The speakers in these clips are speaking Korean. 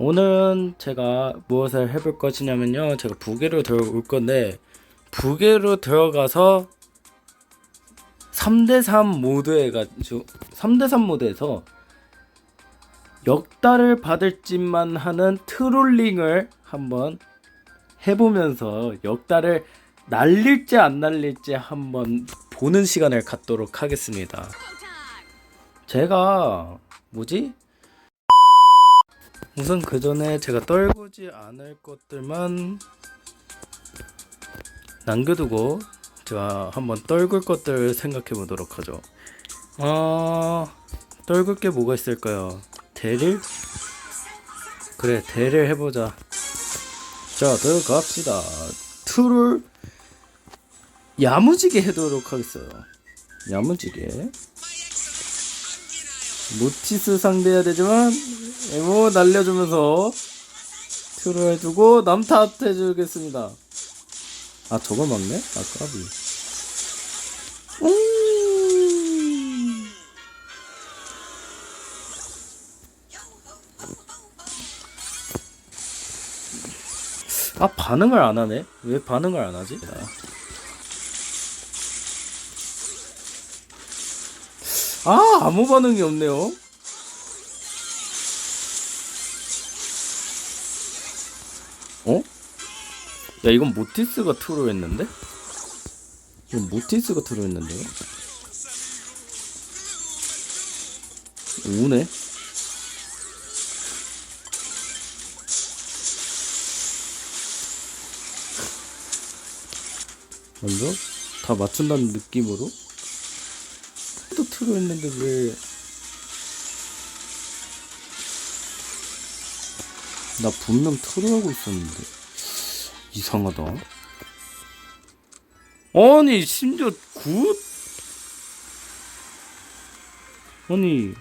오늘은 제가 무엇을 해볼 것이냐면요. 제가 부계로 들어올 건데 부계로 들어가서 3대3 모드에 가지고 3대3 모드에서 역달을 받을 짓만 하는 트롤링을 한번 해보면서 역달을 날릴지 안 날릴지 한번 보는 시간을 갖도록 하겠습니다. 제가 뭐지? 우선 그 전에 제가 떨구지 않을 것들만 남겨두고 제가 한번 떨굴 것들 생각해 보도록 하죠. 어, 떨굴 게 뭐가 있을까요? 대릴? 그래, 대릴 해보자. 자, 들어갑시다. 툴을 야무지게 해도록 하겠어요. 야무지게. 모티스 상대해야 되지만 에모 날려주면서 툴을 해주고 남탓 해주겠습니다. 아 저걸 막네? 아 까비. 음. 아 반응을 안 하네? 왜 반응을 안 하지? 아 아무 반응이 없네요. 어? 야 이건 모티스가 트로 했는데? 이건 모티스가 트로 했는데요? 우네? 먼저 다 맞춘다는 느낌으로 또 트로 했는데 왜 나 분명 트로 하고 있었는데 이상하다. 아니 심지어 굿? 아니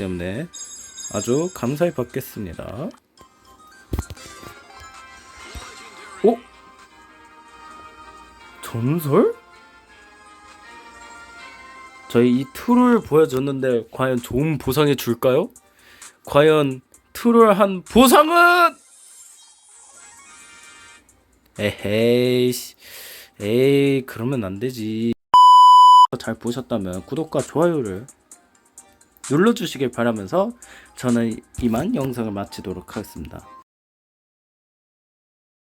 때문에 아주 감사히 받겠습니다. 어? 전설? 저희 이 툴을 보여줬는데 과연 좋은 보상이 줄까요? 과연 툴을 한 보상은 에헤이 씨. 에이 그러면 안 되지. 잘 보셨다면 구독과 좋아요를 눌러주시길 바라면서 저는 이만 영상을 마치도록 하겠습니다.